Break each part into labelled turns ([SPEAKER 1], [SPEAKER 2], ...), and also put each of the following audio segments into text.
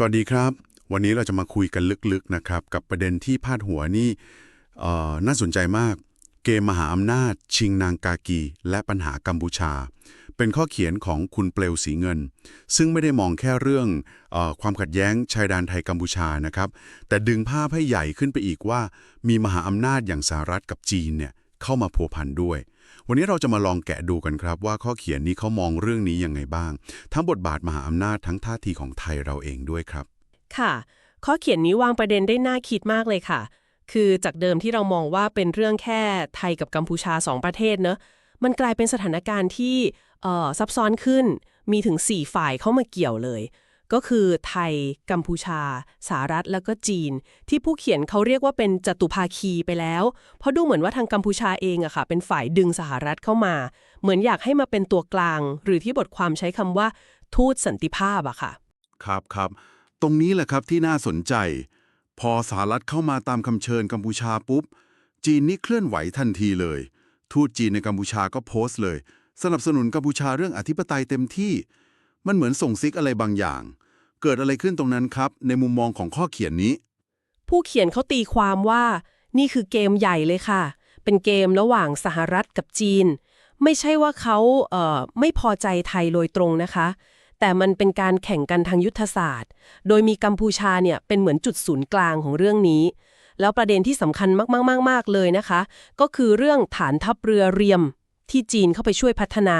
[SPEAKER 1] สวัสดีครับ วันนี้เราจะมาคุยกันลึกๆนะครับ กับประเด็นที่พาดหัวนี่น่าสนใจมาก เกมมหาอำนาจ ชิงนางกากี และปัญหากัมพูชา เป็นข้อเขียนของคุณเปลวสีเงิน ซึ่งไม่ได้มองแค่เรื่องอความขัดแย้งชายแดนไทยกัมพูชานะครับ แต่ดึงภาพให้ใหญ่ขึ้นไปอีกว่า มีมหาอำนาจอย่างสหรัฐกับจีนเนี่ย เข้ามาพัวพันด้วย วันนี้เราจะมาลองแกะดูกันครับ ว่าข้อเขียนนี้เขามองเรื่องนี้ยังไงบ้าง ทั้งบทบาทมหาอำนาจทั้งท่าทีของไทยเราเองด้วยครับ
[SPEAKER 2] ค่ะ ข้อเขียนนี้วางประเด็นได้น่าคิดมากเลยค่ะ คือจากเดิมที่เรามองว่าเป็นเรื่องแค่ไทยกับกัมพูชาสองประเทศเนอะมันกลายเป็นสถานการณ์ที่เอ่อซับซ้อนขึ้น มีถึง 4 ฝ่ายเข้ามาเกี่ยวเลย ก็คือไทย กัมพูชา สหรัฐแล้วก็จีน ที่ผู้เขียนเขาเรียกว่าเป็นจตุภาคีไปแล้ว เพราะดูเหมือนว่าทางกัมพูชาเองอะค่ะ เป็นฝ่ายดึงสหรัฐเข้ามา เหมือนอยากให้มาเป็นตัวกลาง หรือที่บทความใช้คำว่า ทูตสันติภาพอะค่ะ
[SPEAKER 1] ครับครับตรงนี้แหละครับที่น่าสนใจ พอสหรัฐเข้ามาตามคำเชิญกัมพูชาปุ๊บ จีนนี่เคลื่อนไหวทันทีเลย ทูตจีนในกัมพูชาก็โพสต์เลย สนับสนุนกัมพูชาเรื่องอธิปไตยเต็มที่ มันเหมือนส่งซิกอะไรบางอย่าง เกิดอะไรขึ้นตรงนั้นครับ ในมุมมองของข้อเขียนนี้
[SPEAKER 2] ผู้เขียนเขาตีความว่า นี่คือเกมใหญ่เลยค่ะ เป็นเกมระหว่างสหรัฐกับจีน ไม่ใช่ว่าเขาเอ่อไม่พอใจไทยโดยตรงนะคะ แต่มันเป็นการแข่งกันทางยุทธศาสตร์ โดยมีกัมพูชาเนี่ยเป็นเหมือนจุดศูนย์กลางของเรื่องนี้ แล้วประเด็นที่สำคัญมากๆๆๆเลยนะคะ ก็คือเรื่องฐานทัพเรือเรียมที่จีนเข้าไปช่วยพัฒนา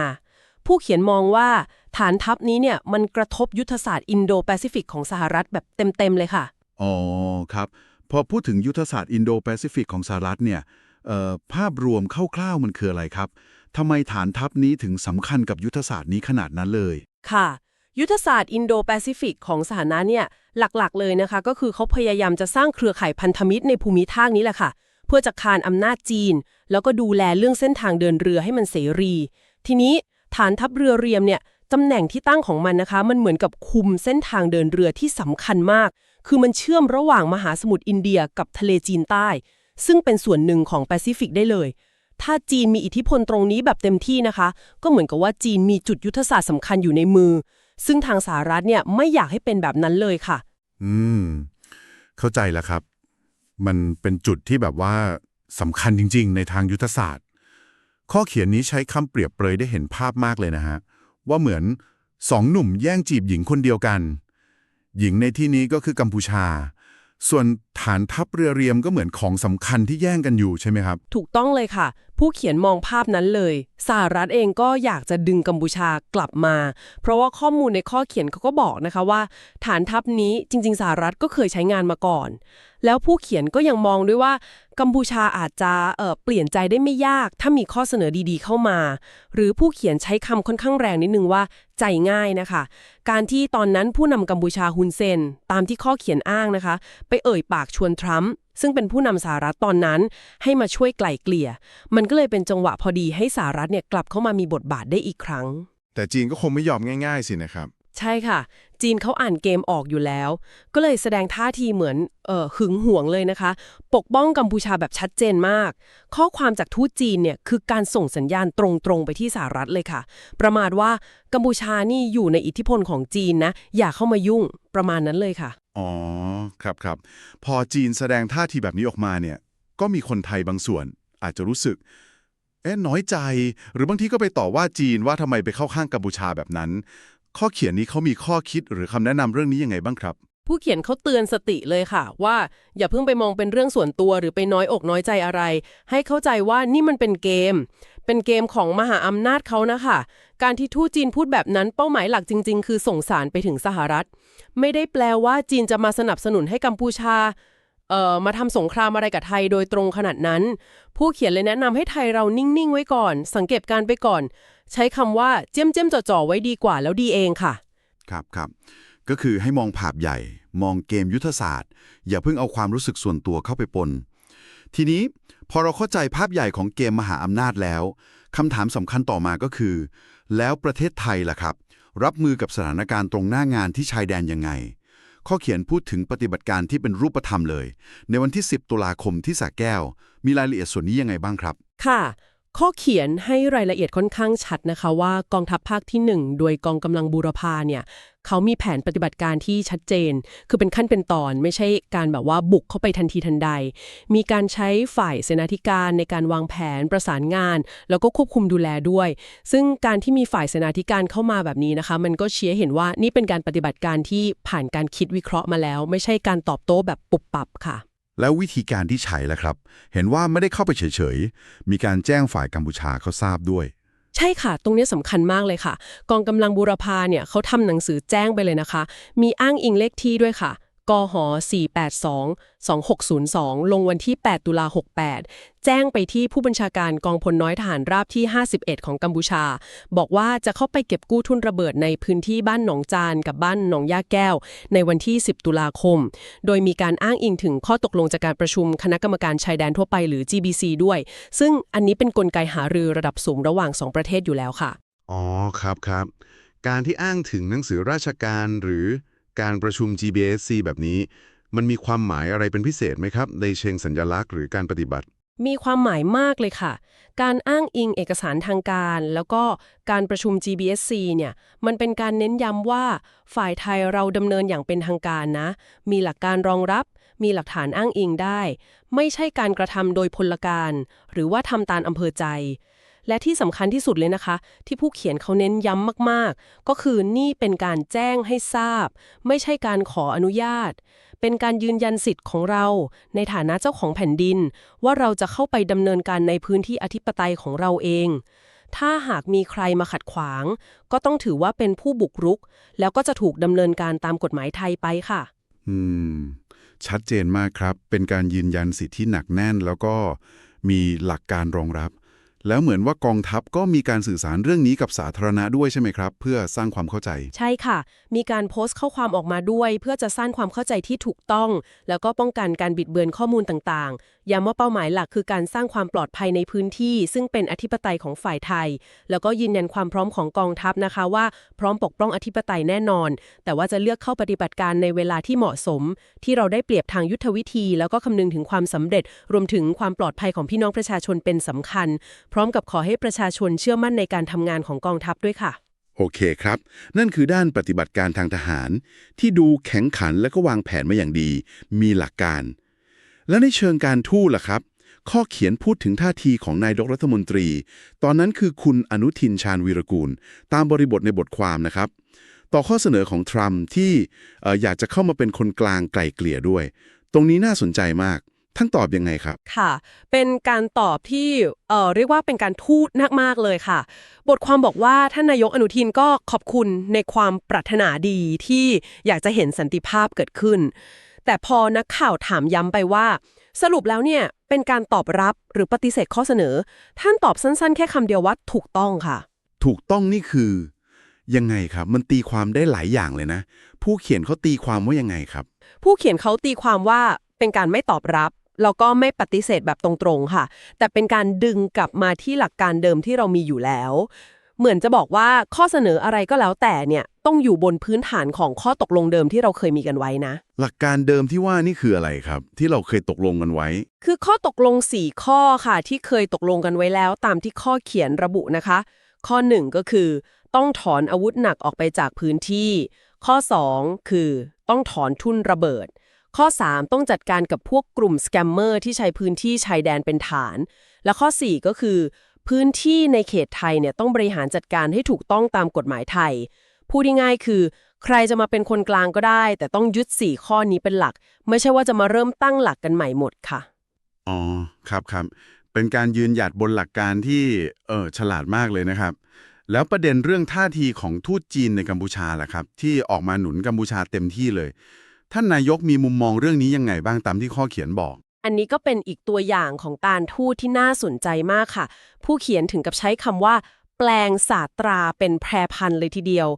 [SPEAKER 2] ผู้เขียนมองว่า ฐานทัพนี้เนี่ยมันกระทบยุทธศาสตร์อินโดแปซิฟิกของสหรัฐแบบเต็ม ๆ เลยค่ะ
[SPEAKER 3] อ๋อครับ พอพูดถึงยุทธศาสตร์อินโดแปซิฟิกของสหรัฐเนี่ยเอ่อภาพรวมคร่าวๆมันคืออะไรครับทำไมฐานทัพนี้ถึงสำคัญกับยุทธศาสตร์นี้ขนาดนั้นเลย
[SPEAKER 2] ค่ะ ยุทธศาสตร์อินโดแปซิฟิกของสหนะเนี่ยหลักๆเลยนะคะ ก็คือเขาพยายามจะสร้างเครือข่ายพันธมิตรในภูมิภาคนี้แหละค่ะ เพื่อจะคานอำนาจจีน แล้วก็ดูแลเรื่องเส้นทางเดินเรือให้มันเสรี ทีนี้ฐานทัพเรือเรียมเนี่ย ตำแหน่งที่ตั้งของมันนะคะ มันเหมือนกับคุมเส้นทางเดินเรือที่สำคัญมาก คือมันเชื่อมระหว่างมหาสมุทรอินเดียกับทะเลจีนใต้ ซึ่งเป็นส่วนหนึ่งของแปซิฟิกได้เลย ถ้าจีนมีอิทธิพลตรงนี้แบบเต็มที่นะคะ ก็เหมือนกับว่าจีนมีจุดยุทธศาสตร์สำคัญอยู่ในมือ ซึ่งทางสหรัฐเนี่ยไม่อยากให้เป็นแบบนั้นเลยค่ะ
[SPEAKER 3] อืม เข้าใจแล้วครับ มันเป็นจุดที่แบบว่าสำคัญจริง ๆ ในทางยุทธศาสตร์ ข้อเขียนนี้ใช้คำเปรียบเปรยได้เห็นภาพมากเลยนะฮะ ว่าเหมือนสองหนุ่มแย่งจีบหญิงคนเดียวกัน หญิงในที่นี้ก็คือกัมพูชา ส่วนฐานทัพเรือเรียมก็เหมือนของสำคัญที่แย่งกันอยู่ใช่ไหมครับ
[SPEAKER 2] ถูกต้องเลยค่ะ ผู้เขียนมองภาพนั้นเลย สหรัฐเองก็อยากจะดึงกัมพูชากลับมา เพราะว่าข้อมูลในข้อเขียนเขาก็บอกนะคะว่า ฐานทัพนี้จริง ๆ สหรัฐก็เคยใช้งานมาก่อน แล้วผู้เขียนก็ยังมองด้วยว่า กัมพูชาอาจจะเอ่อเปลี่ยนใจได้ไม่ยาก ถ้ามีข้อเสนอดีๆเข้ามา หรือผู้เขียนใช้คำค่อนข้างแรงนิดนึงว่า ใจง่ายนะคะ การที่ตอนนั้นผู้นำกัมพูชาฮุนเซน ตามที่ข้อเขียนอ้างนะคะ ไปเอ่ยปากชวนทรัมป์ซึ่งเป็นผู้นำสหรัฐตอนนั้นให้มาช่วยไกล่เกลี่ย มันก็เลยเป็นจังหวะพอดีให้สหรัฐเนี่ยกลับเข้ามามีบทบาทได้อีกครั้ง
[SPEAKER 4] แต่จีนก็คงไม่ยอมง่าย ๆ สินะครับ
[SPEAKER 2] ใช่ค่ะ จีนเขาอ่านเกมออกอยู่แล้ว ก็เลยแสดงท่าทีเหมือนเออหึงหวงเลยนะคะ ปกป้องกัมพูชาแบบชัดเจนมาก ข้อความจากทูตจีนเนี่ยคือการส่งสัญญาณตรงๆไปที่สหรัฐเลยค่ะ ประมาณว่ากัมพูชานี่อยู่ในอิทธิพลของจีนนะ อย่าเข้ามายุ่งประมาณนั้นเลยค่ะ
[SPEAKER 4] อ๋อ ครับครับพอจีนแสดงท่าทีแบบนี้ออกมาเนี่ย ก็มีคนไทยบางส่วนอาจจะรู้สึกเอ๊ะน้อยใจ หรือบางทีก็ไปต่อว่าจีนว่าทำไมไปเข้าข้างกัมพูชาแบบนั้น ข้อเขียนนี้เขามีข้อคิดหรือคำแนะนำเรื่องนี้ยังไงบ้างครับ
[SPEAKER 2] ผู้เขียนเขาเตือนสติเลยค่ะ ว่าอย่าเพิ่งไปมองเป็นเรื่องส่วนตัวหรือไปน้อยอกน้อยใจอะไร ให้เข้าใจว่านี่มันเป็นเกม เป็นเกมของมหาอำนาจเขานะคะ การที่ทูตจีนพูดแบบนั้นเป้าหมายหลักจริง ๆ คือส่งสารไปถึงสหรัฐ ไม่ได้แปลว่าจีนจะมาสนับสนุนให้กัมพูชาเอ่อมาทำสงครามอะไรกับไทยโดยตรงขนาดนั้น ผู้เขียนเลยแนะนำให้ไทยเรานิ่ง ๆ ไว้ก่อน สังเกตการณ์ไปก่อน ใช้คำว่าเจ้มเจ้มๆจ่อๆไว้ดีกว่าแล้วดีเองค่ะ
[SPEAKER 3] ครับครับก็คือให้มองภาพใหญ่ มองเกมยุทธศาสตร์ อย่าเพิ่งเอาความรู้สึกส่วนตัวเข้าไปปน ทีนี้พอเราเข้าใจภาพใหญ่ของเกมมหาอำนาจแล้วคำถามสำคัญต่อมาก็คือ แล้วประเทศไทยล่ะครับ รับมือกับสถานการณ์ตรงหน้างานที่ชายแดนยังไง ข้อเขียนพูดถึงปฏิบัติการที่เป็นรูปธรรมเลย ในวันที่ 10 ตุลาคมที่สระแก้ว มีรายละเอียดส่วนนี้ยังไงบ้างครับ
[SPEAKER 2] ค่ะ ข้อเขียนให้รายละเอียดค่อนข้างชัดนะคะว่ากองทัพภาคที่ 1 โดยกองกำลังบูรพาเนี่ยเขามีแผนปฏิบัติการที่ชัดเจน คือเป็นขั้นเป็นตอนไม่ใช่การแบบว่าบุกเข้าไปทันทีทันใด มีการใช้ฝ่ายเสนาธิการในการวางแผนประสานงาน แล้วก็ควบคุมดูแลด้วย ซึ่งการที่มีฝ่ายเสนาธิการเข้ามาแบบนี้นะคะ มันก็เชี้เห็นว่านี่เป็นการปฏิบัติการที่ผ่านการคิดวิเคราะห์มาแล้ว ไม่ใช่การตอบโต้แบบปุบปับค่ะ
[SPEAKER 4] แล้ววิธีการที่ใช้ล่ะครับ เห็นว่าไม่ได้เข้าไปเฉยๆ มีการแจ้งฝ่ายกัมพูชาเขาทราบด้วย
[SPEAKER 2] ใช่ค่ะ ตรงนี้สำคัญมากเลยค่ะ กองกำลังบูรพาเนี่ยเขาทำหนังสือแจ้งไปเลยนะคะ มีอ้างอิงเลขที่ด้วยค่ะ กห482 2602 ลงวันที่ 8 ตุลา 68 แจ้งไปที่ผู้บัญชาการกองพลน้อยทหารราบที่ 51 ของกัมพูชา บอกว่าจะเข้าไปเก็บกู้ทุนระเบิดในพื้นที่บ้านหนองจานกับบ้านหนองยาแก้ว ในวันที่ 10 ตุลาคม โดยมีการอ้างอิงถึงข้อตกลงจากการประชุมคณะกรรมการชายแดนทั่วไปหรือ GBC ด้วย ซึ่งอันนี้เป็นนกลไกหารือระดับสูงระหว่างสองประเทศอยู่แล้วค่ะ
[SPEAKER 1] อ๋อ ครับครับ การที่อ้างถึงหนังสือราชการหรือ การประชุม GBSC แบบนี้ มันมีความหมายอะไรเป็นพิเศษไหมครับ ในเชิงสัญลักษณ์หรือการปฏิบัติ
[SPEAKER 2] มีความหมายมากเลยค่ะ การอ้างอิงเอกสารทางการ แล้วก็การประชุม GBSC เนี่ย มันเป็นการเน้นย้ำว่า ฝ่ายไทยเราดำเนินอย่างเป็นทางการนะ มีหลักการรองรับ มีหลักฐานอ้างอิงได้ ไม่ใช่การกระทำโดยพลการ หรือว่าทำตามอำเภอใจ และที่สำคัญที่สุดเลยนะคะ ที่ผู้เขียนเขาเน้นย้ำมากๆ ก็คือนี่เป็นการแจ้งให้ทราบ ไม่ใช่การขออนุญาต เป็นการยืนยันสิทธิ์ของเรา ในฐานะเจ้าของแผ่นดิน ว่าเราจะเข้าไปดำเนินการในพื้นที่อธิปไตยของเราเอง ถ้าหากมีใครมาขัดขวาง ก็ต้องถือว่าเป็นผู้บุกรุก แล้วก็จะถูกดำเนินการตามกฎหมายไทยไปค่ะ
[SPEAKER 4] อืม ชัดเจนมากครับ เป็นการยืนยันสิทธิที่หนักแน่นแล้วก็มีหลักการรองรับ แล้วเหมือนว่ากองทัพก็มีการสื่อสารเรื่องนี้กับสาธารณะด้วยใช่ไหมครับ เพื่อสร้างความเข้าใจ
[SPEAKER 2] ใช่ค่ะ มีการโพสต์ข้อความออกมาด้วย เพื่อจะสร้างความเข้าใจที่ถูกต้อง แล้วก็ป้องกันการบิดเบือนข้อมูลต่างๆ ย้ำว่าเป้าหมายหลักคือการสร้างความปลอดภัยในพื้นที่ ซึ่งเป็นอธิปไตยของฝ่ายไทย แล้วก็ยืนยันความพร้อมของกองทัพนะคะว่าพร้อมปกป้องอธิปไตยแน่นอน แต่ว่าจะเลือกเข้าปฏิบัติการในเวลาที่เหมาะสม ที่เราได้เปรียบทางยุทธวิธี แล้วก็คำนึงถึงความสำเร็จ รวมถึงความปลอดภัยของพี่น้องประชาชนเป็นสำคัญพร้อมกับขอให้ประชาชนเชื่อมั่นในการทำงานของกองทัพด้วยค่ะ
[SPEAKER 4] โอเคครับ นั่นคือด้านปฏิบัติการทางทหาร ที่ดูแข็งขันและก็วางแผนมาอย่างดี มีหลักการ แล้วในเชิงการทูตล่ะครับ ข้อเขียนพูดถึงท่าทีของนายกรัฐมนตรี ตอนนั้นคือคุณอนุทินชาญวีรกูล ตามบริบทในบทความนะครับต่อข้อเสนอของทรัมป์ที่อยากจะเข้ามาเป็นคนกลางไกล่เกลี่ยด้วย ตรงนี้น่าสนใจมาก ท่านตอบยังไงครับ
[SPEAKER 2] ค่ะ เป็นการตอบที่เอ่อเรียกว่าเป็นการทูตมากๆเลยค่ะ บทความบอกว่าท่านนายกอนุทินก็ขอบคุณในความปรารถนาดีที่อยากจะเห็นสันติภาพเกิดขึ้น แต่พอนักข่าวถามย้ำไปว่า สรุปแล้วเนี่ยเป็นการตอบรับหรือปฏิเสธข้อเสนอ ท่านตอบสั้นๆ แค่คำเดียวว่าถูกต้องค่ะ
[SPEAKER 4] ถูกต้องนี่คือ ยังไงครับ มันตีความได้หลายอย่างเลยนะ ผู้เขียนเขาตีความว่ายังไงครับ
[SPEAKER 2] ผู้เขียนเขาตีความว่าเป็นการไม่ตอบรับ แล้วก็ไม่ปฏิเสธแบบตรงๆค่ะ แต่เป็นการดึงกลับมาที่หลักการเดิมที่เรามีอยู่แล้ว เหมือนจะบอกว่าข้อเสนออะไรก็แล้วแต่เนี่ยต้องอยู่บนพื้นฐานของข้อตกลงเดิมที่เราเคยมีกันไว้นะ
[SPEAKER 4] หลักการเดิมที่ว่านี่คืออะไรครับ ที่เราเคยตกลงกันไว้
[SPEAKER 2] คือข้อตกลง 4 ข้อค่ะ ที่เคยตกลงกันไว้แล้ว ตามที่ข้อเขียนระบุนะคะ ข้อ 1 ก็คือ ต้องถอนอาวุธหนักออกไปจากพื้นที่ ข้อ 2 คือ ต้องถอนทุนระเบิด ข้อ 3 ต้องจัดการกับพวกกลุ่มสแกมเมอร์ที่ใช้พื้นที่ชายแดนเป็นฐาน และข้อ 4 ก็คือ พื้นที่ในเขตไทยเนี่ยต้องบริหารจัดการให้ถูกต้องตามกฎหมายไทย พูดง่ายๆคือ ใครจะมาเป็นคนกลางก็ได้ แต่ต้องยึด 4 ข้อนี้เป็นหลัก ไม่ใช่ว่าจะมาเริ่มตั้งหลักกันใหม่หมดค่ะ
[SPEAKER 1] อ๋อครับครับเป็นการยืนหยัดบนหลักการที่เออฉลาดมากเลยนะครับแล้วประเด็นเรื่องท่าทีของทูตจีนในกัมพูชาล่ะครับ ที่ออกมาหนุนกัมพูชาเต็มที่เลย ท่านนายกมีมุมมองเรื่องนี้ยังไงบ้างตามที่ข้อเขียนบอก
[SPEAKER 2] อันนี้ก็เป็นอีกตัวอย่างของการทูตที่น่าสนใจมากค่ะ ผู้เขียนถึงกับใช้คำว่า แปลงศาสตราเป็นแพรพันเลยทีเดียว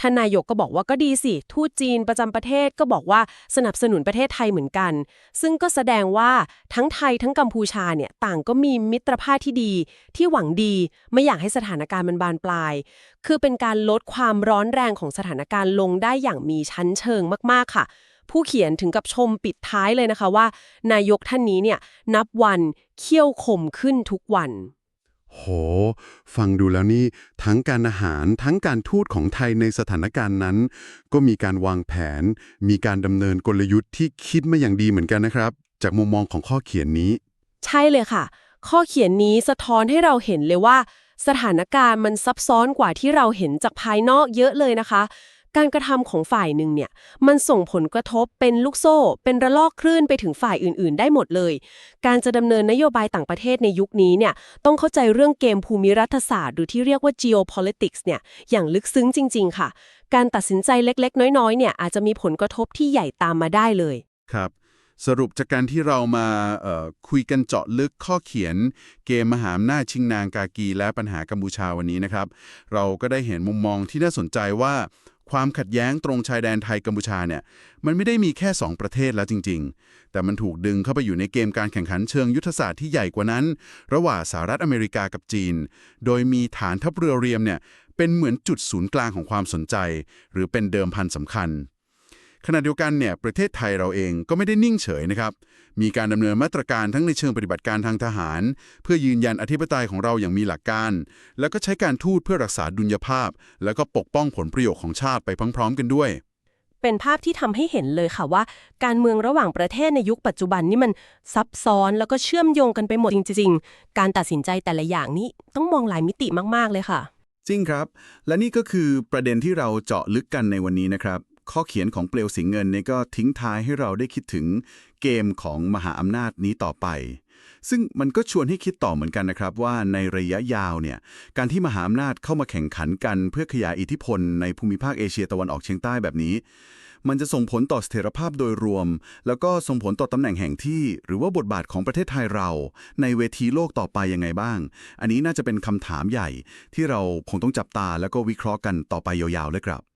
[SPEAKER 2] ท่านนายกก็บอกว่าก็ดีสิ ทูตจีนประจำประเทศก็บอกว่าสนับสนุนประเทศไทยเหมือนกัน ซึ่งก็แสดงว่าทั้งไทยทั้งกัมพูชาเนี่ยต่างก็มีมิตรภาพที่ดี ที่หวังดีไม่อยากให้สถานการณ์มันบานปลาย คือเป็นการลดความร้อนแรงของสถานการณ์ลงได้อย่างมีชั้นเชิงมากๆค่ะ ผู้เขียนถึงกับชมปิดท้ายเลยนะคะว่า นายกท่านนี้เนี่ยนับวันเขี้ยวคมขึ้นทุกวัน
[SPEAKER 1] โห ฟังดูแล้วนี่ ทั้งการอาหารทั้งการทูตของไทยในสถานการณ์นั้น ก็มีการวางแผน มีการดำเนินกลยุทธ์ที่คิดมาอย่างดีเหมือนกันนะครับ จากมุมมองของข้อเขียนนี้
[SPEAKER 2] ใช่เลยค่ะ ข้อเขียนนี้สะท้อนให้เราเห็นเลยว่า สถานการณ์มันซับซ้อนกว่าที่เราเห็นจากภายนอกเยอะเลยนะคะ การกระทำของฝ่ายหนึ่งเนี่ยมันส่งผลกระทบเป็นลูกโซ่ เป็นระลอกคลื่นไปถึงฝ่ายอื่น ๆ ได้หมดเลย การจะดำเนินนโยบายต่างประเทศในยุคนี้เนี่ยต้องเข้าใจเรื่องเกมภูมิรัฐศาสตร์หรือที่เรียกว่า geopolitics เนี่ยอย่างลึกซึ้งจริง ๆ ค่ะ การตัดสินใจเล็ก ๆ น้อยๆเนี่ยอาจจะมีผลกระทบที่ใหญ่ตามมาได้เลย
[SPEAKER 1] ครับสรุปจากการที่เรามาคุยกันเจาะลึกข้อเขียน เกมมหาอำนาจชิงนางกากี และปัญหากัมพูชาวันนี้นะครับ เราก็ได้เห็นมุมมองที่น่าสนใจว่า ความขัดแย้งตรงชายแดนไทยกัมพูชาเนี่ยมันไม่ได้มีแค่ 2 ประเทศแล้วจริง ๆ แต่มันถูกดึงเข้าไปอยู่ในเกมการแข่งขันเชิงยุทธศาสตร์ที่ใหญ่กว่านั้น ระหว่างสหรัฐอเมริกากับจีน โดยมีฐานทัพเรือเรียมเนี่ยเป็นเหมือนจุดศูนย์กลางของความสนใจ หรือเป็นเดิมพันสำคัญ ขณะเดียวกันเนี่ยประเทศไทยเราเองก็ไม่ได้นิ่งเฉยนะครับ มีการดำเนินมาตรการทั้งในเชิงปฏิบัติการทางทหาร เพื่อยืนยันอธิปไตยของเราอย่างมีหลักการ แล้วก็ใช้การทูตเพื่อรักษาดุลยภาพ แล้วก็ปกป้องผลประโยชน์ของชาติไปพร้อมๆ กันด้วย
[SPEAKER 2] เป็นภาพที่ทำให้เห็นเลยค่ะว่า การเมืองระหว่างประเทศในยุคปัจจุบันนี่มันซับซ้อนแล้วก็เชื่อมโยงกันไปหมดจริง ๆ การตัดสินใจแต่ละอย่างนี้ต้องมองหลายมิติมากๆเลยค่ะ
[SPEAKER 5] จริงครับ และนี่ก็คือประเด็นที่เราเจาะลึกกันในวันนี้นะครับ ข้อเขียนของเปลวสิงห์เงินเนี่ยก็ทิ้งท้ายให้เราได้คิดถึง เกมของมหาอำนาจนี้ต่อไป ซึ่งมันก็ชวนให้คิดต่อเหมือนกันนะครับว่าในระยะยาวเนี่ยการที่มหาอำนาจเข้ามาแข่งขันกัน เพื่อขยายอิทธิพลในภูมิภาคเอเชียตะวันออกเฉียงใต้แบบนี้ มันจะส่งผลต่อเสถียรภาพโดยรวม แล้วก็ส่งผลต่อตำแหน่งแห่งที่ หรือว่าบทบาทของประเทศไทยเรา ในเวทีโลกต่อไปยังไงบ้าง อันนี้น่าจะเป็นคำถามใหญ่ที่เราคงต้องจับตาแล้วก็วิเคราะห์กันต่อไปยาวๆเลยครับ